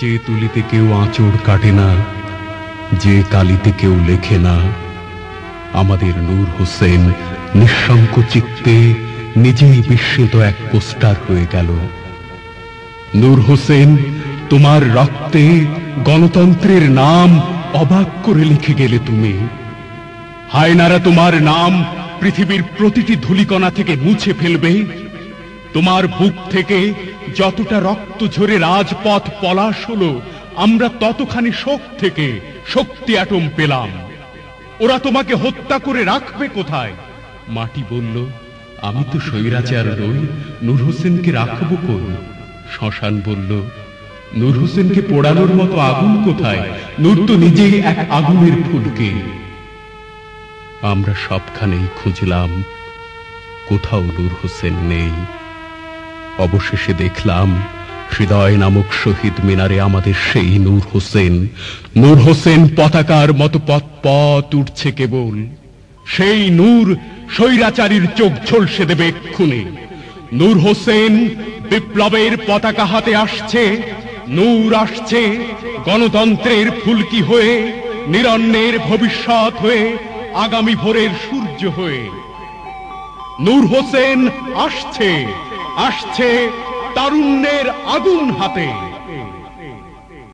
যে তুলিতে কেউ আঁচড় কাটে না, যে কালিতে কেউ লেখে না, আমাদের নূর হোসেন নিঃশঙ্ক চিত্তে নিজেই বিস্মিত এক পোস্টার হয়ে গেল। নূর হোসেন তোমার রক্তে গণতন্ত্রের নাম অবাক করে লিখে গেলে তুমি। হায়নারা তোমার নাম পৃথিবীর প্রতিটি ধুলিকণা থেকে মুছে ফেলবে। তোমার বুক থেকে যতটা রক্ত ঝরে রাজপথ পলাশ হলো, আমরা ততখানি শোক থেকে শক্তি অ্যাটম পেলাম। ওরা তোমাকে হত্যা করে রাখবে কোথায়? মাটি বলল, আমি তো স্বৈরাচার নই, নূর হোসেনকে রাখব কই? শ্মশান বলল, নূর হোসেনকে পোড়ানোর মতো আগুন কোথায়? নূর তো নিজেই এক আগুনের ফুলকে। আমরা সবখানেই খুঁজলাম, কোথাও নূর হোসেন নেই। অবশেষে দেখলাম হৃদয় নামক শহীদ মিনারে আমাদের সেই নূর হোসেন। নূর হোসেন পতাকার মতো পথ পথ উঠছে কেবল। সেই নূর স্বৈরাচারীর চোখ ঝলসে দেবে এক্ষুনি। নূর হোসেন বিপ্লবের পতাকা হাতে আসছে, নূর আসছে গণতন্ত্রের ফুলকি হয়ে, নিরন্নের ভবিষ্যৎ হয়ে, আগামী ভোরের সূর্য হয়ে। নূর হোসেন আসছে। আসছে তারুণ্যের আগুন হাতে।